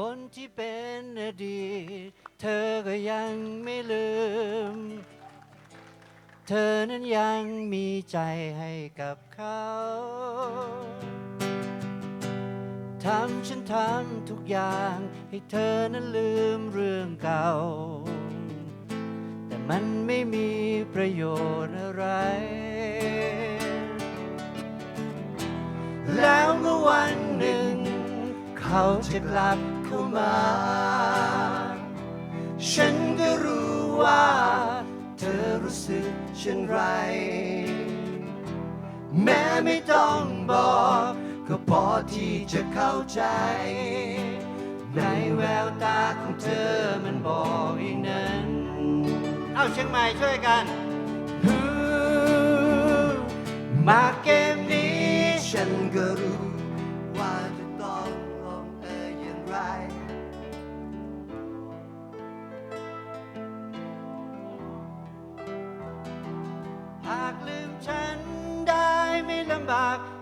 คนที่เป็นอดีต เธอก็ยังไม่ลืม เธอนั้นยังมีใจให้กับเขาทำฉันทำทุกอย่างให้เธอนั้นลืมเรื่องเก่า แต่มันไม่มีประโยชน์อะไร แล้วเมื่อวันหนึ่ง เขาจะกลับ เข้ามา ฉันก็รู้ว่า เธอรู้สึกเช่นไร แม้ไม่ต้องบอก ก็พอที่จะเข้าใจ ในแววตาของเธอมันบอกอย่างนั้น เอาเชียงใหม่ช่วยกัน มาเกมนี้ฉันก็รู้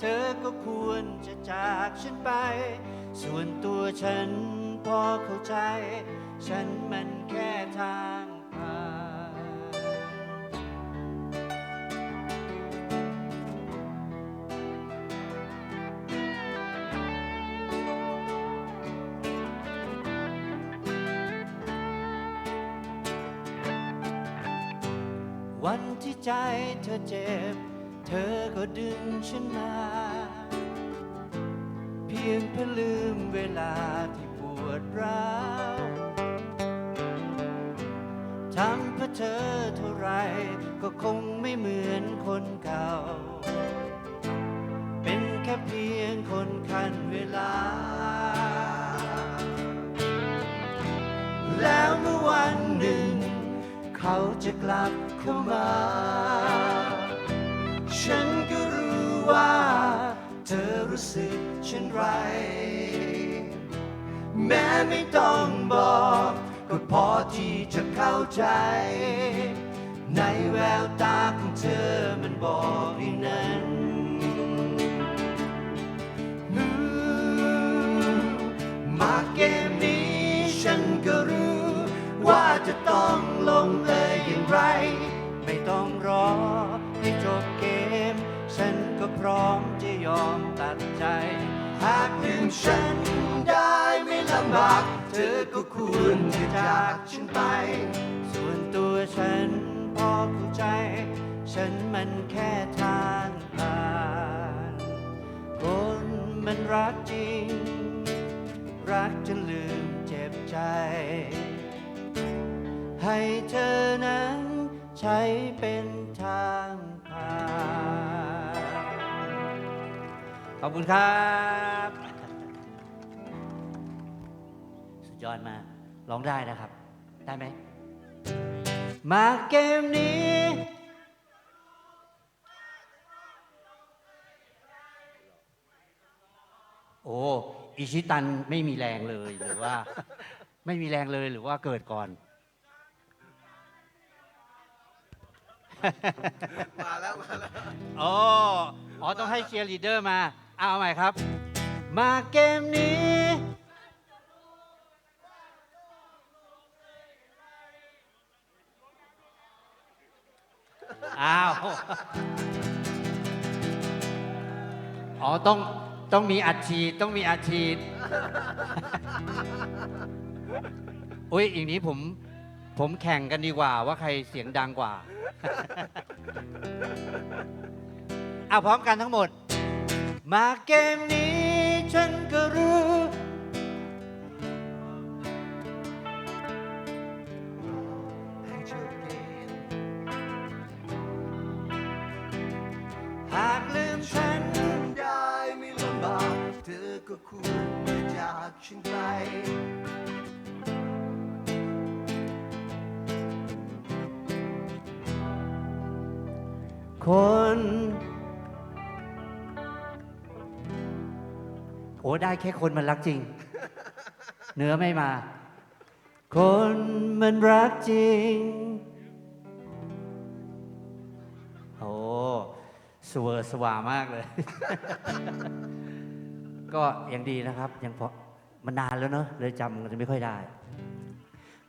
เธอก็ควรจะจากฉันไป ส่วนตัวฉันพอเข้าใจ ฉันมันแค่ทางผ่านวันที่ใจเธอเจ็บ เธอก็ดึงฉันมา เพียงเพื่อลืมเวลาที่ปวดร้าวทำเพื่อเธอเท่าไรก็คงไม่เหมือนคนเก่า เป็นแค่เพียงคนคันเวลา แล้วเมื่อวันหนึ่ง เขาจะกลับเข้ามา รู้สึกเช่นไร แม้ไม่ต้องบอก ก็พอที่จะเข้าใจ ในแววตาของเธอมันบอกอย่างนั้นมาเกมนี้ฉันก็รู้ ว่าจะต้องลงเอยอย่างไร ไม่ต้องรอให้จบเกมฉัน พร้อมจะยอมตัดใจ หากลืมฉันได้ไม่ลำบาก เธอก็ควรจะจากฉันไป ส่วนตัวฉันพอเข้าใจ ฉันมันแค่ทางผ่าน คนมันรักจริง รักจนลืมเจ็บใจ ให้เธอนั้นใช้เป็นทาง อบคุณครับ สุดยอดมากร้องได้นะครับ ได้ไหม มาเกมนี้ โอ้อิชิตันไม่มีแรงเลยหรือว่า ไม่มีแรงเลยหรือว่าเกิดก่อน มาแล้ว มาแล้ว อ๋อ อ๋อ ต้องให้เชียร์ลีดเดอร์มา เอาใหม่ครับ มาเกมนี้ อ้าว อ๋อ ต้อง ต้องมีอัดฉีด ต้องมีอัดฉีด อุ้ยอย่างนี้ผม ผมแข่งกันดีกว่า ว่าใครเสียงดังกว่า เอาพร้อมกันทั้งหมด มาเกมนี้ฉันก็รู้ ให้จบเกมหากลืมฉันได้ไม่ลำบากเธอก็ควรจะจากฉันไปคน ได้แค่คนมันรักจริง เนื้อไม่มา คนมันรักจริง โอ้สวอร์สว่ามากเลย ก็ยังดีนะครับ ยังพอมันนานแล้วเนอะเลยจำกันไม่ค่อยได้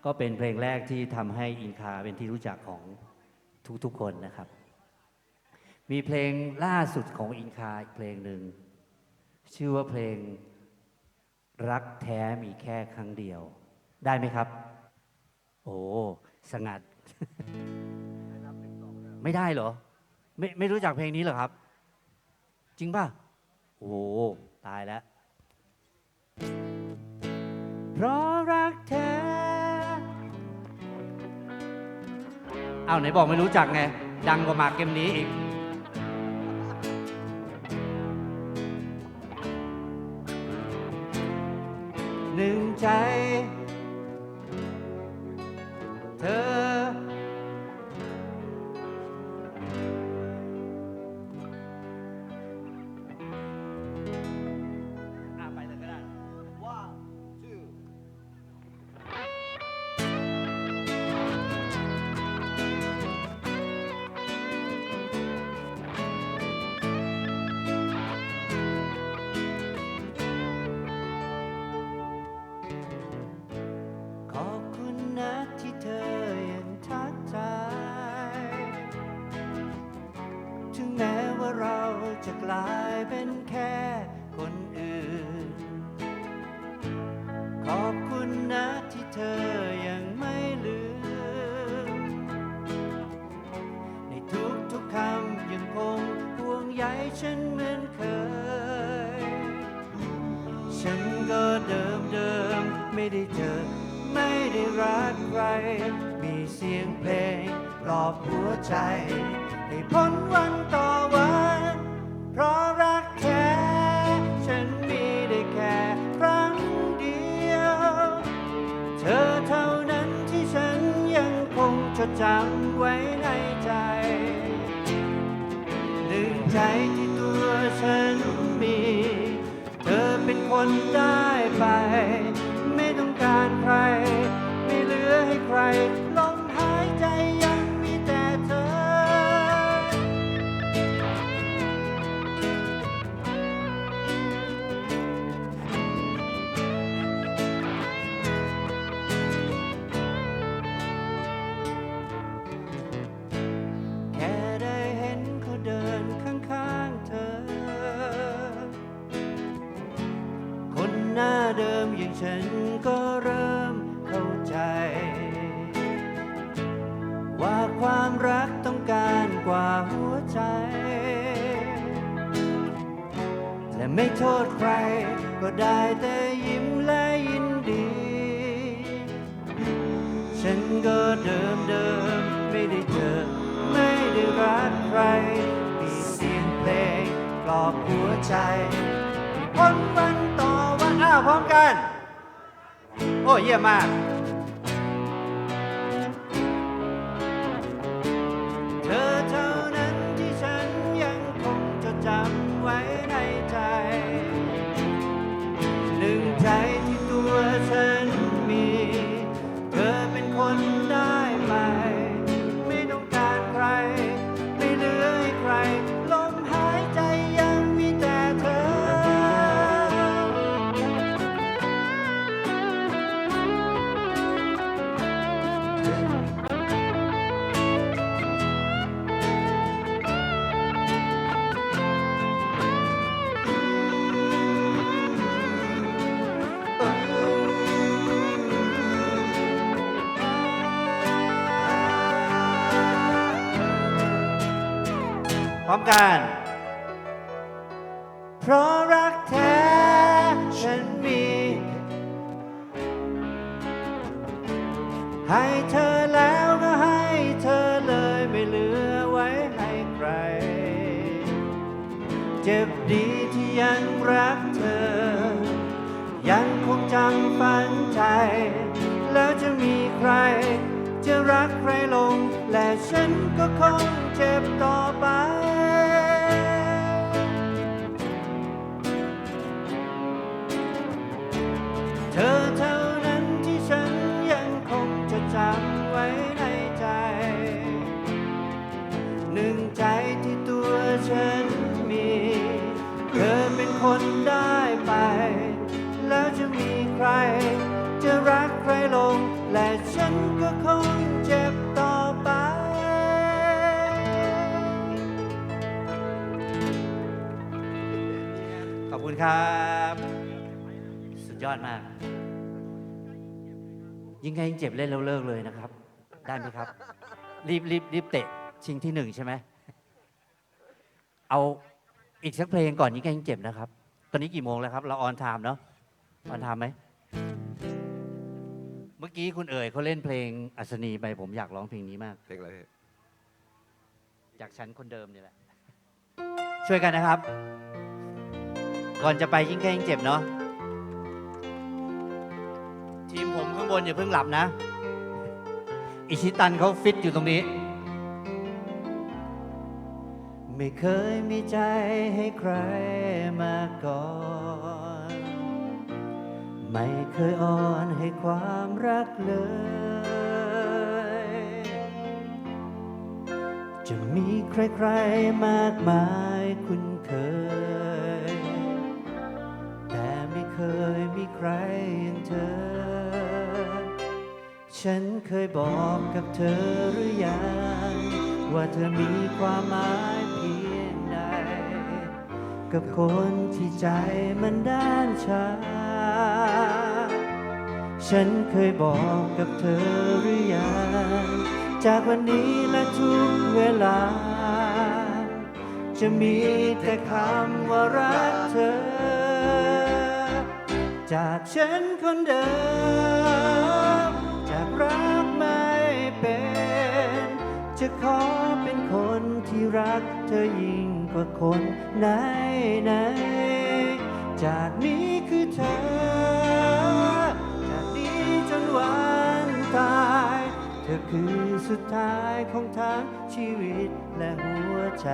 ก็เป็นเพลงแรกที่ทำให้อินคาเป็นที่รู้จักของทุกๆคนนะครับ มีเพลงล่าสุดของอินคาอีกเพลงหนึ่ง ชื่อว่าเพลงรักแท้มีแค่ครั้งเดียว ได้ไหมครับ โอ้สงัด ไม่ได้เหรอ ไม่ไม่รู้จักเพลงนี้เหรอครับ จริงป่ะ โอ้ตายแล้ว เพราะรักแท้เอาวไหนบอกไม่รู้จักไง ดังกว่าหมากเกมนี้อีก เธอ นะที่เธอยังไม่ลืม ในทุกทุกคำยังคงห่วงใยฉันเหมือนเคย ฉันก็เดิมเดิมไม่ได้เจอ ไม่ได้รักใคร มีเสียงเพลงปลอบหัวใจ ให้พ้นวันต่อวัน จำไว้ในใจหนึ่งใจที่ตัวฉันมี เธอเป็นคนได้ ได้แต่ยิ้มและยินดี ฉันก็เดิมเดิมไม่ได้เจอ ไม่ได้รักใคร มีเสียงเพลงปลอบหัวใจพ้นวันต่อวันอ้าวพร้อมกัน โอ้เยี่ยมมาก มกัน เพราะรักแท้ฉันมี ให้เธอแล้วก็ให้เธอเลยไม่เหลือไว้ให้ใคร เจ็บดีที่ยังรักเธอ ยังคงจำฝันใจ แล้วจะมีใครจะรักใครลง และฉันก็คงเจ็บต่อไป ใคร จะรักใครลง และฉันก็คงเจ็บต่อไป ขอบคุณครับ สุดยอดมาก ยิ่งไงยิ่งเจ็บเล่นแล้วเลิกเลยนะครับ ได้ไหมครับ รีบรีบรีบเตะชิงที่หนึ่งใช่ไหม เอาอีกสักเพลงก่อนยิ่งไงยิ่งเจ็บนะครับ ตอนนี้กี่โมงแล้วครับ เราออนไทม์เนาะออนไทม์ไหม เมื่อกี้คุณเอ๋ยเขาเล่นเพลงอัศนีไปผมอยากร้องเพลงนี้มาก เพลงอะไรจากฉันคนเดิมนี่แหละ ช่วยกันนะครับ ก่อนจะไปยิ่งแค่ยิ่งเจ็บเนาะทีมผมข้างบนอย่าเพิ่งหลับนะ อิชิตันเขาฟิตอยู่ตรงนี้ ไม่เคยมีใจให้ใครมาก่อน ไม่เคยอ่อนให้ความรักเลย จะมีใครๆมากมายคุ้นเคย แต่ไม่เคยมีใครอย่างเธอ ฉันเคยบอกกับเธอหรือยัง ว่าเธอมีความหมายเพียงใด กับคนที่ใจมันด้านชา ฉันเคยบอกกับเธอหรือยังจากวันนี้และทุกเวลา จะมีแต่คำว่ารักเธอ จากฉันคนเดิม จากรักไม่เป็น จะขอเป็นคนที่รักเธอยิ่งกว่าคนไหนไหน จากนี้คือเธอ วันตาย เธอคือสุดท้ายของทั้งชีวิตและหัวใจ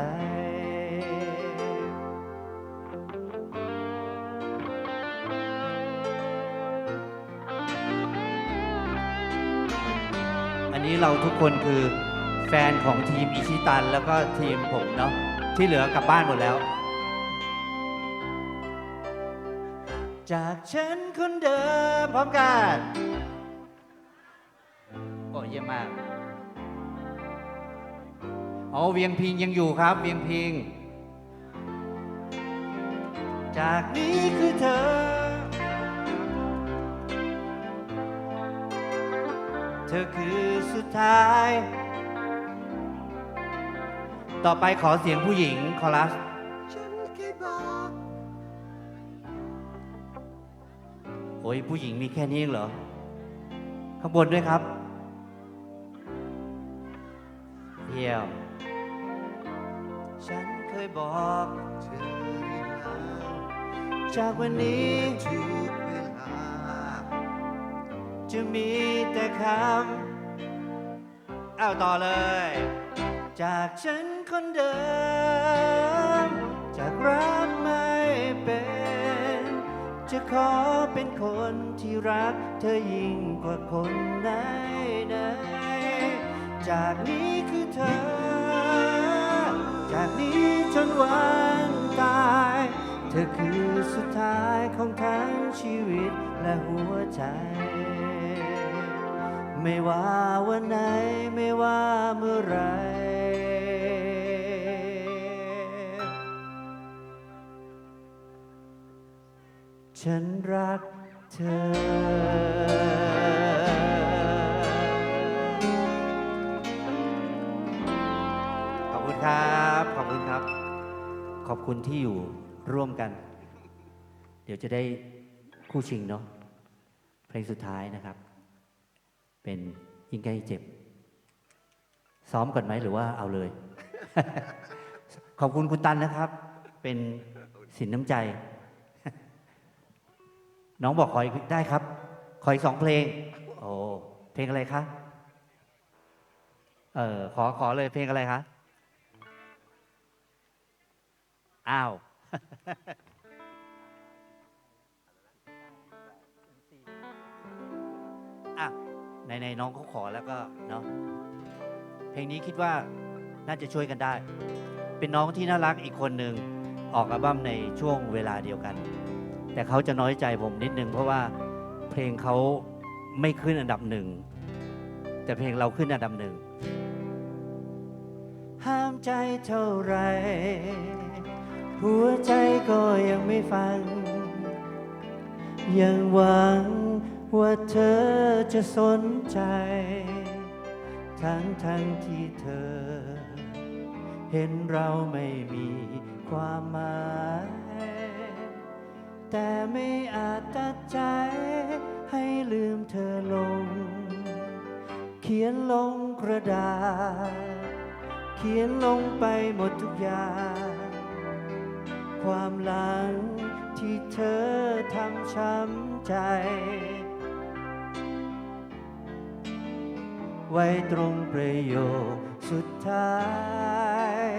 อันนี้เราทุกคนคือแฟนของทีมอิชิตัน แล้วก็ทีมผมเนาะที่เหลือกลับบ้านหมดแล้ว จากฉันคนเดิมพร้อมกัน เยี่ยมมากอ๋อเวียงพิงยังอยู่ครับ เวียงพิง จากนี้คือเธอ เธอคือสุดท้าย ต่อไปขอเสียงผู้หญิงคอรัสโอ้ยผู้หญิงมีแค่นี้เองเหรอ ข้างบนด้วยครับี่ยมฉันเคยบอกเธอจากวันนี้ทุกเวลา จะมีแต่คำเอาต่อเลย จากฉันคนเดิม จากรักไม่เป็น จะขอเป็นคนที่รัก เธอยิ่งกว่าคนไหนไหน จากนี้คือเธอ จากนี้จนวันตาย เธอคือสุดท้ายของทั้งชีวิตและหัวใจ ไม่ว่าวันไหน ไม่ว่าเมื่อไรฉันรักเธอ ครับ ขอบคุณครับ ขอบคุณที่อยู่ร่วมกัน เดี๋ยวจะได้คู่ชิงเนาะ เพลงสุดท้ายนะครับ เป็นยิ่งใกล้เจ็บ ซ้อมก่อนไหมหรือว่าเอาเลย ขอบคุณคุณตันนะครับ เป็นสินน้ำใจ น้องบอกขออีกได้ครับ ขออีกสองเพลง โอ้ เพลงอะไรคะ เออ ขอ ขอเลยเพลงอะไรคะ อ้าว อะในน้องเขาขอแล้วก็เนาะเพลงนี้คิดว่าน่าจะช่วยกันได้ เป็นน้องที่น่ารักอีกคนหนึ่งออกอัลบั้มในช่วงเวลาเดียวกัน แต่เขาจะน้อยใจผมนิดนึง เพราะว่าเพลงเขาไม่ขึ้นอันดับหนึ่ง แต่เพลงเราขึ้นอันดับหนึ่ง ห้ามใจเท่าไร หัวใจก็ยังไม่ฟัง ยังหวังว่าเธอจะสนใจ ทั้งทั้งที่เธอ เห็นเราไม่มีความหมาย แต่ไม่อาจตัดใจ ให้ลืมเธอลง เขียนลงกระดาษ เขียนลงไปหมดทุกอย่าง ความหลังที่เธอทำช้ำใจ ไว้ตรงประโยคสุดท้าย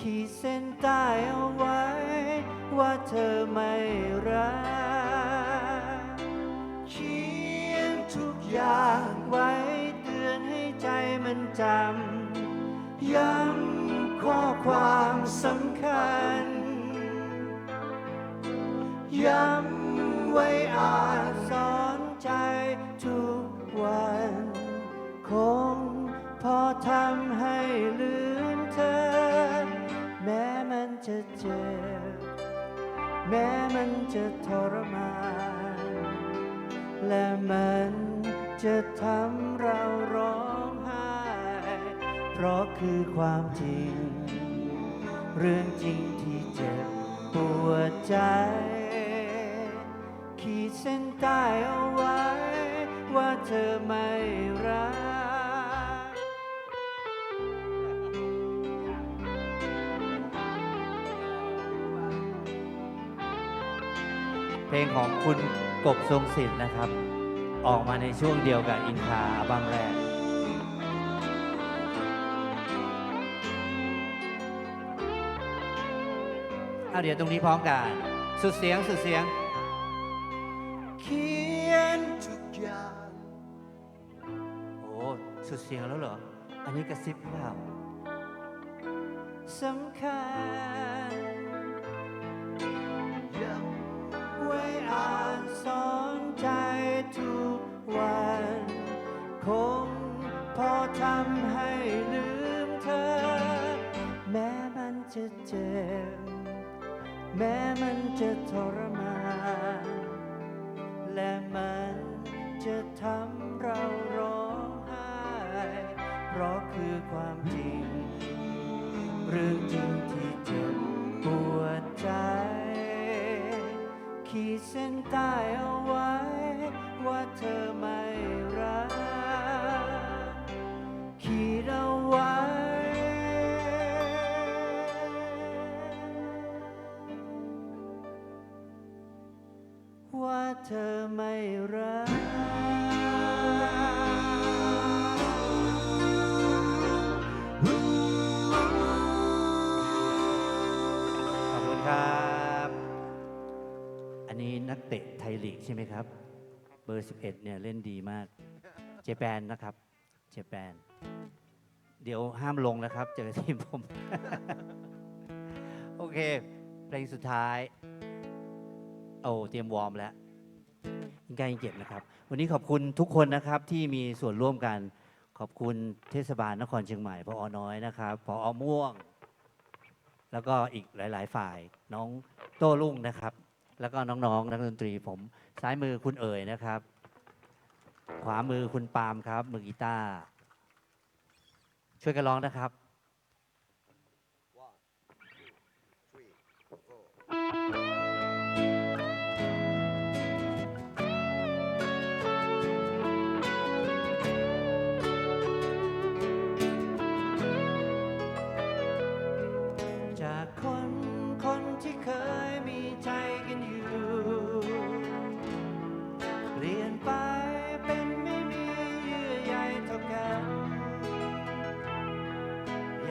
ขีดเส้นใต้เอาไว้ ว่าเธอไม่รักเขียนทุกอย่างไว้เตือนให้ใจมันจำ ย้ำข้อความสำคัญ ย้ำไว้อ่านสอนใจทุกวัน คงพอทำให้ลืมเธอ แม้มันจะเจ็บ แม้มันจะทรมาน และมันจะทำเราร้องไห้ เพราะคือความจริง เรื่องจริงที่เจ็บปวดใจ เส้นใต้เอาไว้ ว่าเธอไม่รัก เพลงของคุณกบทรงศิลป์นะครับ ออกมาในช่วงเดียวกับอินคาอัลบั้มแรกเอาเดี๋ยวตรงนี้พร้อมกัน สุดเสียง สุดเสียง สุดเสียงแล้วเหรอ อันนี้กระซิบเปล่าสำคัญยังไว้อ่านสอนใจทุกวัน คงพอทำให้ลืมเธอ แม้มันจะเจ็บ แม้มันจะทรมาน เธอไม่รัก ขอบคุณครับ อันนี้นักเตะไทยลีกใช่ไหมครับ เบอร์ 11 เนี่ยเล่นดีมาก เจแปนนะครับ เจแปน เดี๋ยวห้ามลงนะครับ เจอทีมผม โอเค เพลงสุดท้าย โอ้ เตรียมวอร์มแล้ว ยังใกล้ยังเจ็บนะครับ วันนี้ขอบคุณทุกคนนะครับที่มีส่วนร่วมกัน ขอบคุณเทศบาลนครเชียงใหม่พออน้อยนะครับพออม่วง แล้วก็อีกหลาย ๆ ฝ่ายน้องโต้รุ่งนะครับ แล้วก็น้องๆนักดนตรีผมซ้ายมือคุณเอ๋ยนะครับ ขวามือคุณปาล์มครับมือกีตาร์ช่วยกันร้องนะครับ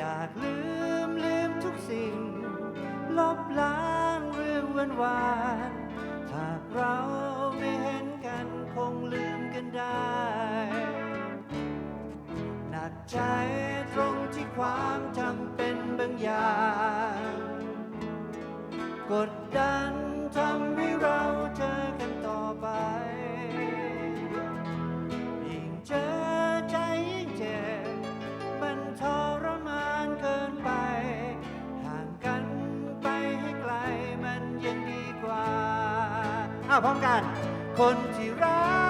อยากลืมลืมทุกสิ่ง ลบล้างเรื่องวันวานๆหากเราไม่เห็นกันคงลืมกันได้ หนักใจตรงที่ความจำเป็นบางอย่าง กดดันทำ อ้าพร้อมกัน คนที่รัก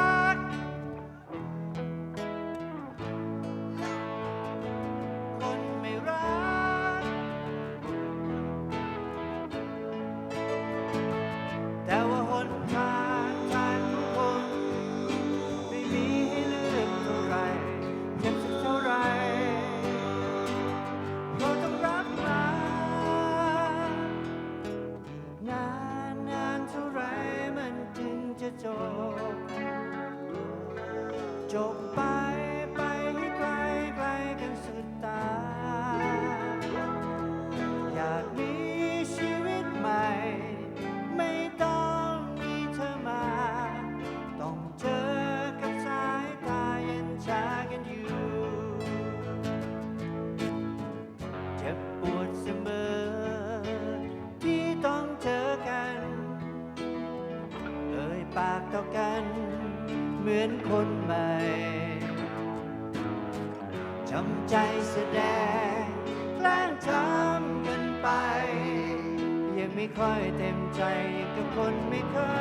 ใจกับคนไม่เคย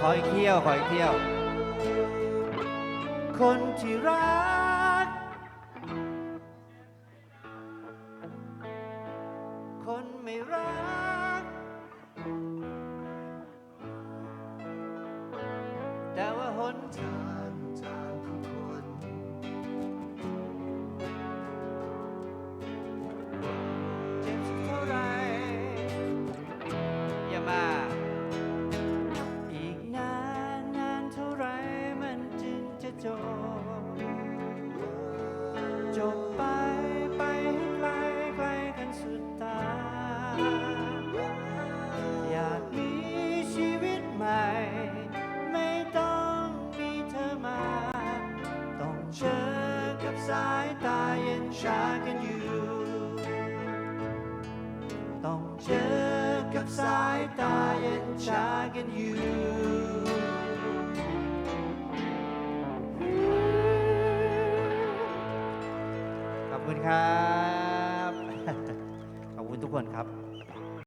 ขอยเที่ยว ขอยเที่ยว คนที่รัก Joe.